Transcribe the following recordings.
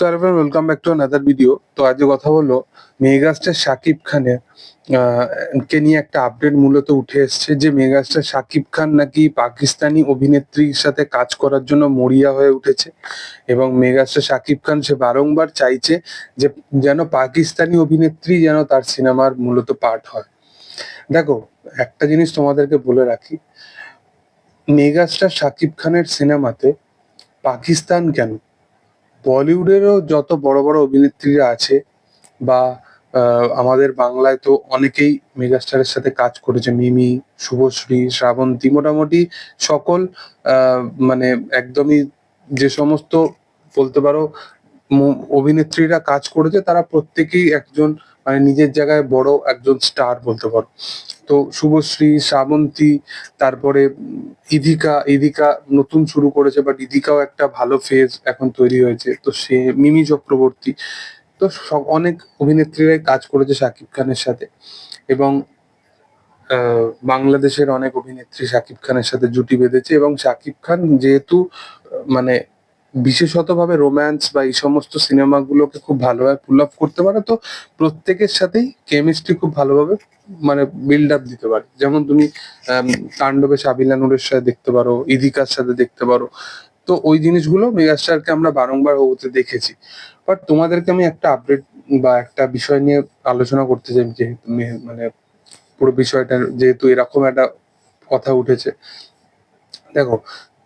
So everyone welcome back to another video তো আজকে কথা হলো মেগাস্টার শাকিব খানের কে নিয়ে একটা আপডেট মূলত উঠে এসেছে যে মেগাস্টার শাকিব খান নাকি পাকিস্তানি অভিনেত্রীর সাথে কাজ করার জন্য মরিয়া হয়ে উঠেছে এবং মেগাস্টার শাকিব খান সে বারংবার চাইছে যে যেন পাকিস্তানি অভিনেত্রী যেন তার সিনেমার মূলত পার্ট হয়। দেখো, একটা জিনিস তোমাদেরকে বলে রাখি, মেগাস্টার শাকিব খানের সিনেমাতে পাকিস্তান কেন বলিউডেরও যত বড় বড় অভিনেত্রীরা আছে বা আমাদের বাংলায় তো অনেকেই মেগাস্টারের সাথে কাজ করেছে। মিমি, শুভশ্রী, শ্রাবন্তী মোটামুটি সকল মানে একদমই যে সমস্ত বলতে পারো অভিনেত্রীরা কাজ করেছে তারা প্রত্যেকেই একজন মানে নিজের জায়গায় বড় একজন স্টার বলতে পারো। তো শুভশ্রী শ্রাবন্তী তারপরে উম, ইধিকা ইধিকা নতুন শুরু করেছে বাট ইধিকাও একটা ভালো ফেজ এখন তৈরি হয়েছে। তো সে মিমি চক্রবর্তী তো সব অনেক অভিনেত্রীরাই কাজ করেছে শাকিব খানের সাথে। এবং বাংলাদেশের অনেক অভিনেত্রী শাকিব খানের সাথে জুটি বেঁধেছে এবং শাকিব খান যেহেতু মানে বিশেষতভাবে রোম্যান্স বা এই সমস্ত সিনেমাগুলোকে খুব ভালোভাবে পুল আপ করতে পারে তো প্রত্যেকের সাথেই কেমিস্ট্রি খুব ভালোভাবে মানে বিল্ড আপ দিতে পারে। যেমন তুমি তাণ্ডবে সাবিলা নূরের সাথে দেখতে পারো ইদিকার সাথে দেখতে পারো। তো ওই জিনিসগুলো মেগাস্টারকে আমরা বারংবার হতে দেখেছি। বাট তোমাদেরকে আমি একটা আপডেট বা একটা বিষয় নিয়ে আলোচনা করতে চাই যেহেতু মানে পুরো বিষয়টা যেহেতু এরকম একটা কথা উঠেছে। দেখো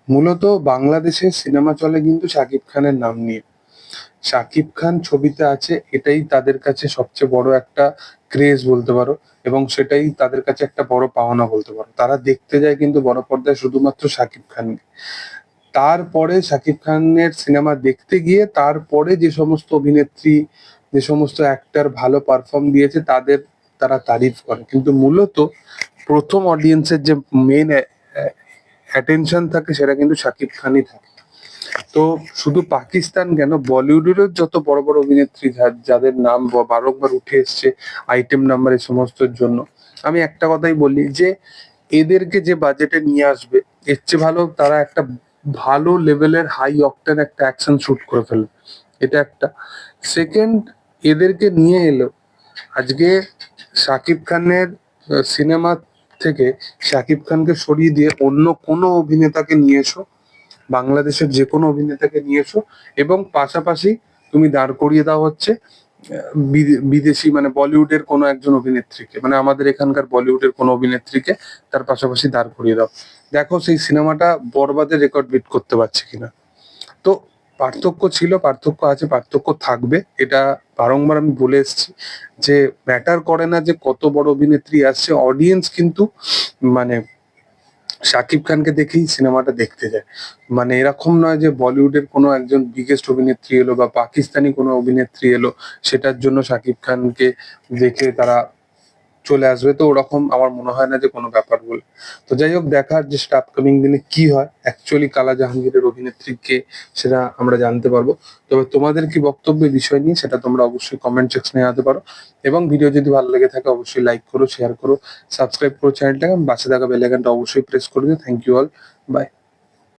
মূলত বাংলাদেশের সিনেমা চলে কিন্তু শাকিব খানের নাম নিয়ে। শাকিব খান ছবিতে আছে, এটাই তাদের কাছে সবচেয়ে বড় একটা ক্রেজ বলতে পারো, এবং সেটাই তাদের কাছে একটা বড় পাওনা বলতে পারো। তারা দেখতে যায় কিন্তু বড় পর্দায় শুধুমাত্র শাকিব খানকে। তারপরে শাকিব খানের সিনেমা দেখতে গিয়ে তারপরে যে সমস্ত অভিনেত্রী, যে সমস্ত অ্যাক্টর ভালো পারফর্ম দিয়েছে, তাদের তারা তারিফ করে। কিন্তু মূলত প্রথম অডিয়েন্সের যে মেন অ্যাটেনশন থাকে, সেটা কিন্তু শাকিব খানই থাকে। তো শুধু পাকিস্তান কেন? বলিউডেরও যত বড় বড় অভিনেত্রী যাদের নাম বারংবার উঠে এসছে আইটেম নাম্বার এই সমস্তর জন্য, আমি একটা কথাই বলি যে, এদেরকে যে বাজেটে নিয়ে আসবে, এর চেয়ে ভালো তারা একটা ভালো লেভেলের হাই অকটেন একটা অ্যাকশন শুট করে ফেলবে। এটা একটা। সেকেন্ড এদেরকে নিয়ে এলো। আজকে শাকিব খানের সিনেমা থেকে শাকিব খানকে সরিয়ে দিয়ে অন্য কোনো অভিনেতাকে নিয়ে এসো, বাংলাদেশের যে কোনো অভিনেতাকে নিয়ে এসো এবং পাশাপাশি তুমি দাঁড় করিয়ে দাও হচ্ছে বিদে- বিদেশি মানে বলিউডের কোনো একজন অভিনেত্রীকে মানে আমাদের এখানকার বলিউডের কোনো অভিনেত্রীকে তার পাশাপাশি দাঁড় করিয়ে দাও। দেখো সেই সিনেমাটা বরবাদের রেকর্ড বিট করতে পারছে কিনা। তো পার্থক্য ছিল, পার্থক্য আছে, পার্থক্য থাকবে। এটা বারংবার আমি বলে এসেছি যে ম্যাটার করে না যে কত বড় অভিনেত্রী আসছে। অডিয়েন্স কিন্তু মানে শাকিব খানকে দেখেই সিনেমাটা দেখতে যায়। মানে এরকম নয় যে বলিউডের কোনো একজন বিগেস্ট অভিনেত্রী এলো বা পাকিস্তানি কোনো অভিনেত্রী এলো, সেটার জন্য শাকিব খানকে দেখে তারা চলে আসবে, তো ওরকম আমার মনে হয় না যে কোনো ব্যাপার বলে। তো যাই হোক, দেখার যে সেটা আপকামিং দিনে কি হয় অ্যাকচুয়ালি কালা জাহাঙ্গীরের অভিনেত্রীকে সেটা আমরা জানতে পারব। তবে তোমাদের কি বক্তব্য এই বিষয় নিয়ে সেটা তোমরা অবশ্যই কমেন্ট সেকশনে জানাতে পারো। এবং ভিডিও যদি ভালো লেগে থাকে, অবশ্যই লাইক করো শেয়ার করো সাবস্ক্রাইব করো চ্যানেলটাকে বাসে থাকা বেল আইকনটা অবশ্যই প্রেস করে দিও। Thank you all by